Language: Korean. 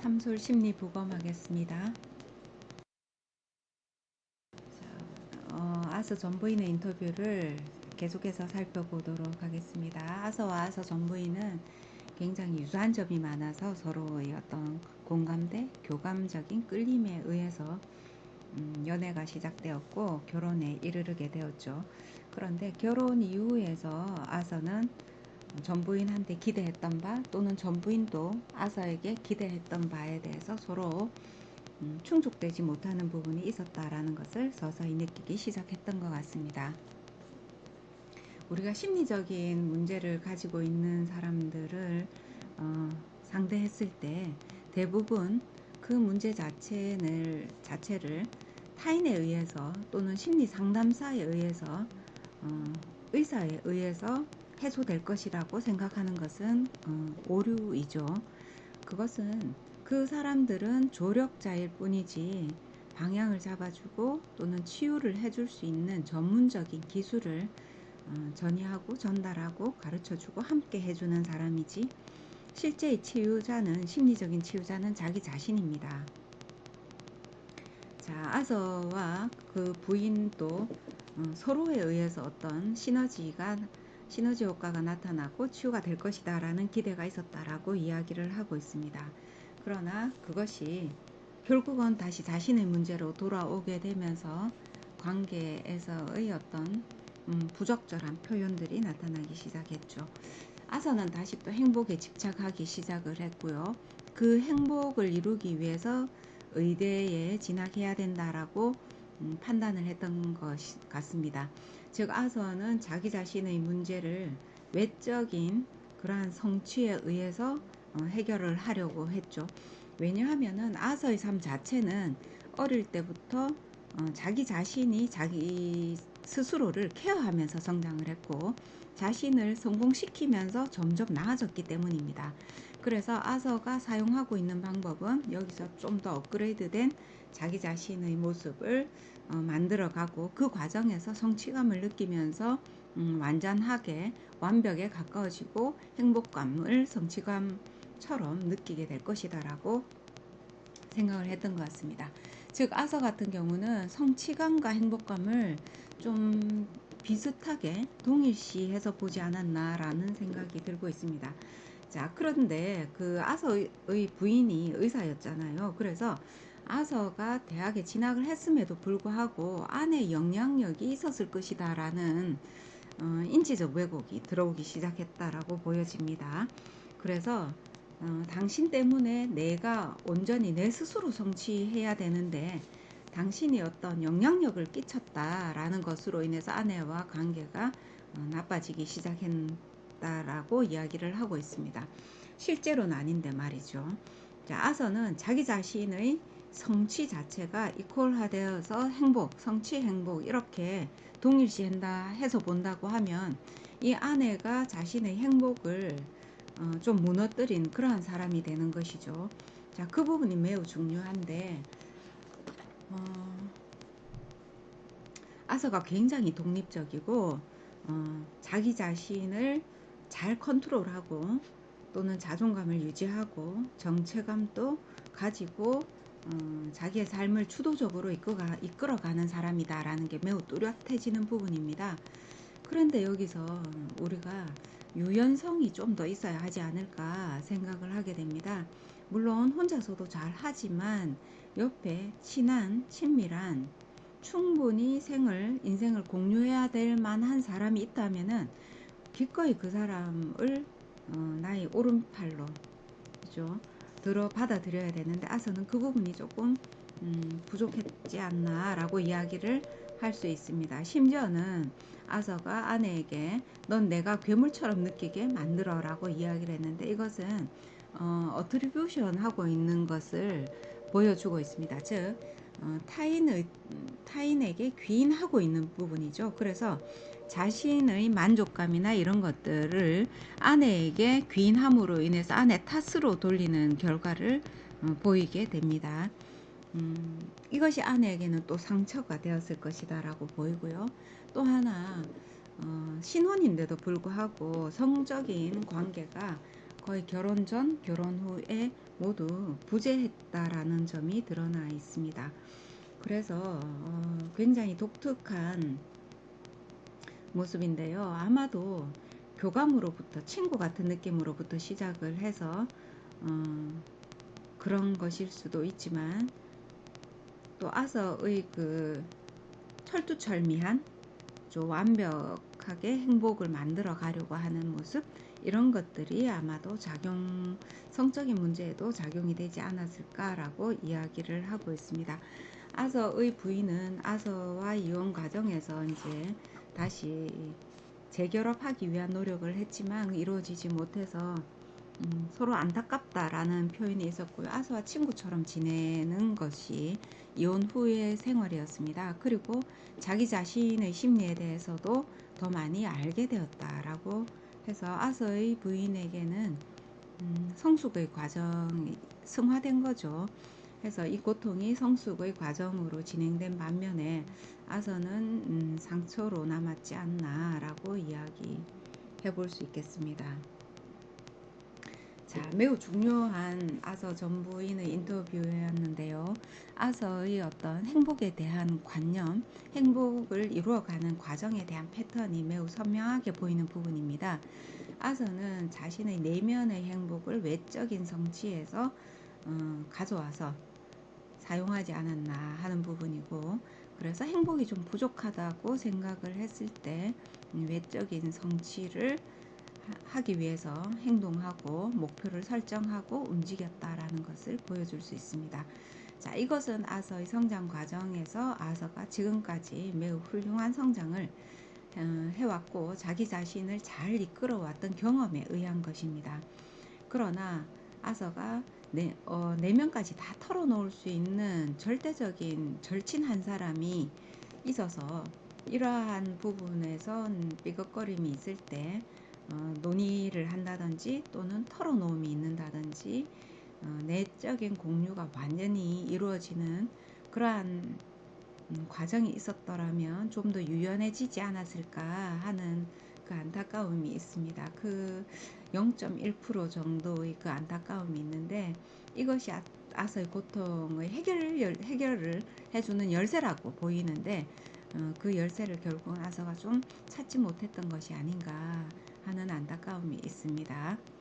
참솔 심리 부검하겠습니다. 어, 아서 전부인의 인터뷰를 계속해서 살펴보도록 하겠습니다. 아서와 아서 전부인은 굉장히 유사한 점이 많아서 서로의 어떤 공감대, 교감적인 끌림에 의해서 음, 연애가 시작되었고 결혼에 이르르게 되었죠. 그런데 결혼 이후에서 아서는 전부인한테 기대했던 바 또는 전부인도 아서에게 기대했던 바에 대해서 서로 음, 충족되지 못하는 부분이 있었다라는 것을 서서히 느끼기 시작했던 것 같습니다. 우리가 심리적인 문제를 가지고 있는 사람들을 어, 상대했을 때 대부분 그 문제 자체를, 자체를 타인에 의해서 또는 심리 상담사에 의해서 어, 의사에 의해서 해소될 것이라고 생각하는 것은 어, 오류이죠. 그것은 그 사람들은 조력자일 뿐이지 방향을 잡아주고 또는 치유를 해줄 수 있는 전문적인 기술을 어, 전이하고 전달하고 가르쳐주고 함께 해주는 사람이지 실제의 치유자는 심리적인 치유자는 자기 자신입니다. 자 아서와 그 부인도 어, 서로에 의해서 어떤 시너지가 시너지 효과가 나타나고 치유가 될 것이다 라는 기대가 있었다라고 이야기를 하고 있습니다. 그러나 그것이 결국은 다시 자신의 문제로 돌아오게 되면서 관계에서의 어떤 음, 부적절한 표현들이 나타나기 시작했죠. 아서는 다시 또 행복에 집착하기 시작을 했고요. 그 행복을 이루기 위해서 의대에 진학해야 된다라고 음, 판단을 했던 것 같습니다. 즉 아서는 자기 자신의 문제를 외적인 그러한 성취에 의해서 어, 해결을 하려고 했죠. 왜냐하면은 아서의 삶 자체는 어릴 때부터 어, 자기 자신이 자기 스스로를 케어하면서 성장을 했고 자신을 성공시키면서 점점 나아졌기 때문입니다. 그래서 아서가 사용하고 있는 방법은 여기서 좀 더 업그레이드된 자기 자신의 모습을 어, 만들어가고 그 과정에서 성취감을 느끼면서 음, 완전하게 완벽에 가까워지고 행복감을 성취감처럼 느끼게 될 것이다라고 생각을 했던 것 같습니다. 즉 아서 같은 경우는 성취감과 행복감을 좀 비슷하게 동일시해서 보지 않았나라는 생각이 들고 있습니다. 자, 그런데 그 아서의 부인이 의사였잖아요. 그래서 아서가 대학에 진학을 했음에도 불구하고 아내 영향력이 있었을 것이다라는 어, 인지적 왜곡이 들어오기 시작했다라고 보여집니다. 그래서 어, 당신 때문에 내가 온전히 내 스스로 성취해야 되는데 당신이 어떤 영향력을 끼쳤다라는 것으로 인해서 아내와 관계가 어, 나빠지기 시작 했다라고 이야기를 하고 있습니다. 실제로는 아닌데 말이죠. 자, 아서는 자기 자신의 성취 자체가 이퀄화되어서 행복, 성취 행복 이렇게 동일시한다 해서 본다고 하면 이 아내가 자신의 행복을 어, 좀 무너뜨린 그러한 사람이 되는 것이죠. 자, 그 부분이 매우 중요한데 어, 아서가 굉장히 독립적이고 어, 자기 자신을 잘 컨트롤하고 또는 자존감을 유지하고 정체감도 가지고 어, 자기의 삶을 주도적으로 이끌어가, 이끌어가는 사람이다 라는 게 매우 뚜렷해지는 부분입니다. 그런데 여기서 우리가 유연성이 좀 더 있어야 하지 않을까 생각을 하게 됩니다. 물론 혼자서도 잘 하지만 옆에 친한, 친밀한, 충분히 생을, 인생을 공유해야 될 만한 사람이 있다면은 기꺼이 그 사람을 어, 나의 오른팔로, 그죠? 들어 받아들여야 되는데 아서는 그 부분이 조금 음, 부족했지 않나라고 이야기를 할 수 있습니다. 심지어는 아서가 아내에게 넌 내가 괴물처럼 느끼게 만들어라고 이야기를 했는데 이것은 어, 어트리뷰션 하고 있는 것을 보여주고 있습니다. 즉 어, 타인의 타인에게 귀인하고 있는 부분이죠. 그래서 자신의 만족감이나 이런 것들을 아내에게 귀인함으로 인해서 아내 탓으로 돌리는 결과를 어, 보이게 됩니다. 음, 이것이 아내에게는 또 상처가 되었을 것이다라고 보이고요. 또 하나 어, 신혼인데도 불구하고 성적인 관계가 거의 결혼 전, 결혼 후에 모두 부재했다라는 점이 드러나 있습니다. 그래서 어, 굉장히 독특한 모습인데요. 아마도 교감으로부터 친구 같은 느낌으로부터 시작을 해서 어, 그런 것일 수도 있지만 또 아서의 그 철두철미한 좀 완벽하게 행복을 만들어 가려고 하는 모습 이런 것들이 아마도 작용 성적인 문제에도 작용이 되지 않았을까라고 이야기를 하고 있습니다. 아서의 부인은 아서와 이혼 과정에서 이제 다시 재결합하기 위한 노력을 했지만 이루어지지 못해서 음, 서로 안타깝다라는 표현이 있었고요. 아서와 친구처럼 지내는 것이 이혼 후의 생활이었습니다. 그리고 자기 자신의 심리에 대해서도 더 많이 알게 되었다라고 해서 아서의 부인에게는 음, 성숙의 과정이 승화된 거죠. 그래서 이 고통이 성숙의 과정으로 진행된 반면에 아서는 음, 상처로 남았지 않나라고 이야기해 볼 수 있겠습니다. 자, 매우 중요한 아서 전부인의 인터뷰였는데요. 아서의 어떤 행복에 대한 관념, 행복을 이루어가는 과정에 대한 패턴이 매우 선명하게 보이는 부분입니다. 아서는 자신의 내면의 행복을 외적인 성취에서 어, 가져와서 사용하지 않았나 하는 부분이고 그래서 행복이 좀 부족하다고 생각을 했을 때 외적인 성취를 하기 위해서 행동하고 목표를 설정하고 움직였다라는 것을 보여줄 수 있습니다. 자, 이것은 아서의 성장 과정에서 아서가 지금까지 매우 훌륭한 성장을 어, 해왔고 자기 자신을 잘 이끌어왔던 경험에 의한 것입니다. 그러나 아서가 내, 어, 내면까지 다 털어놓을 수 있는 절대적인 절친한 사람이 있어서 이러한 부분에서 삐걱거림이 있을 때 어, 논의를 한다든지 또는 털어놓음이 있는다든지 어, 내적인 공유가 완전히 이루어지는 그러한 음, 과정이 있었더라면 좀 더 유연해지지 않았을까 하는 그 안타까움이 있습니다. 그 0.1% 정도의 그 안타까움이 있는데 이것이 아, 아서의 고통의 해결, 해결을 해주는 열쇠라고 보이는데 어, 그 열쇠를 결국은 아서가 좀 찾지 못했던 것이 아닌가 하는 안타까움이 있습니다.